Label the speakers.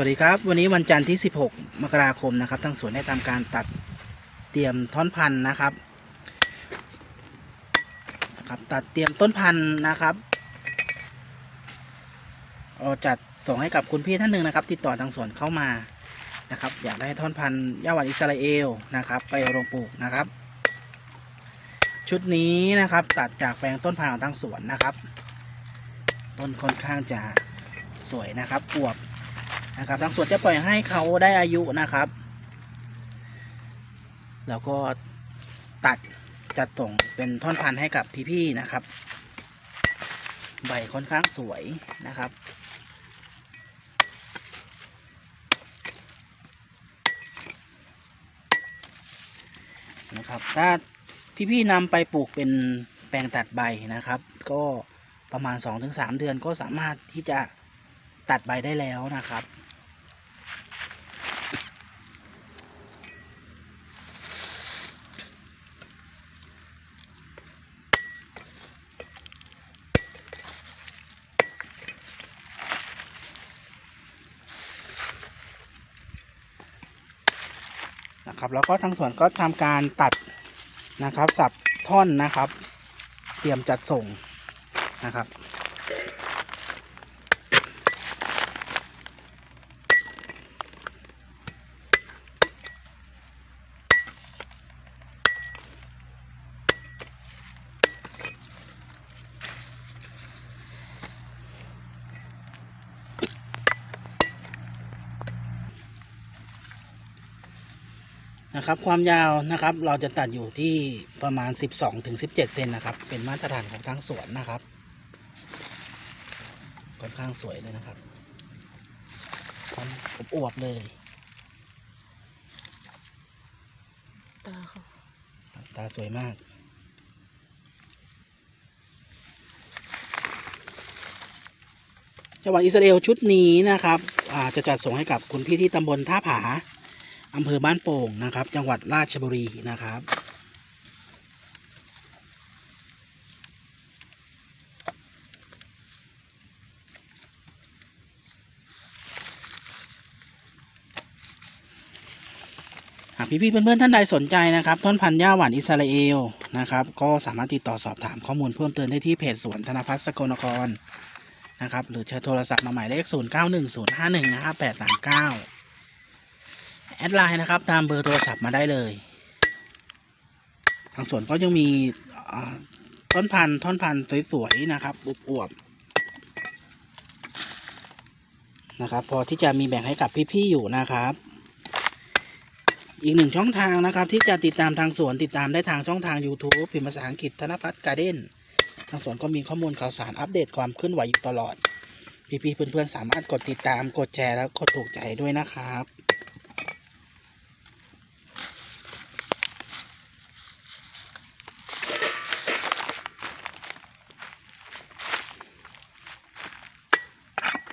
Speaker 1: วัสดีครับ วันนี้วันจันทร์ที่ 16 มกราคมนะครับทางสวนได้ทำการตัดเตรียมท่อนพันธุ์นะครับนะครับ ตัดเตรียมต้นพันธุ์นะครับเราจัดส่งให้กับคุณพี่ท่านหนึ่งนะครับ ติดต่อทางสวนเข้ามานะครับ อยากได้ท่อนพันธุ์ย่าหวานอิสราเอลนะครับ ไปเอาลงปลูกนะครับ ชุดนี้นะครับ ตัดจากแปลงต้นพันธุ์ของทางสวนนะครับ ต้นค่อนข้างจะสวยนะครับอวบ นะครับทางสวนจะปล่อยให้เขาได้อายุนะครับ แล้วก็ตัดจัดส่งเป็นท่อนพันธุ์ให้กับพี่ๆนะครับ ใบค่อนข้างสวยนะครับนะครับถ้าพี่ๆนำไปปลูกเป็นแปลงตัดใบนะครับ ก็ประมาณ 2-3 เดือนก็สามารถที่จะตัดใบได้แล้วนะครับ นะครับแล้วก็ทางสวนก็ทำการตัดนะครับ สับท่อนนะครับ เตรียมจัดส่งนะครับ นะครับ ความยาวนะครับ เราจะตัดอยู่ที่ประมาณ 12ถึง17 เซนนะครับ เป็นมาตรฐานของทางสวนนะครับค่อนข้างสวยเลยนะครับความอบอวบเลย
Speaker 2: ตาเขา
Speaker 1: ตาสวยมาก จังหวัดอิสราเอลชุดนี้นะครับ จะจัดส่งให้กับคุณพี่ที่ตำบลท่าผา อำเภอบ้านโป่งนะครับ จังหวัดราชบุรีนะครับ หากพี่ๆเพื่อนๆท่านใดสนใจนะครับ ต้นพันธุ์หญ้าหวานอิสราเอลนะครับ ก็สามารถติดต่อสอบถามข้อมูลเพิ่มเติมได้ที่เพจสวนธนพัฒน์สกลนครนะครับ หรือเชิญโทรศัพท์มาหมายเลข 0 แอดไลน์นะครับ ตามเบอร์โทรศัพท์มาได้เลย ทางสวนก็ยังมีต้นพันธุ์ท่อนพันธุ์สวยๆนะครับอวบๆนะครับ พอที่จะมีแบ่งให้กับพี่ๆอยู่นะครับ อีกหนึ่งช่องทางนะครับ ที่จะติดตามทางสวนติดตามได้ทางช่องทาง YouTube พิมพ์ภาษาอังกฤษธนพัฒน์การ์เด้นทางสวนก็มีข้อมูลข่าวสารอัปเดตความเคลื่อนไหวอยู่ตลอด พี่ๆเพื่อนๆสามารถกดติดตามกดแชร์แล้วกดถูกใจด้วยนะครับ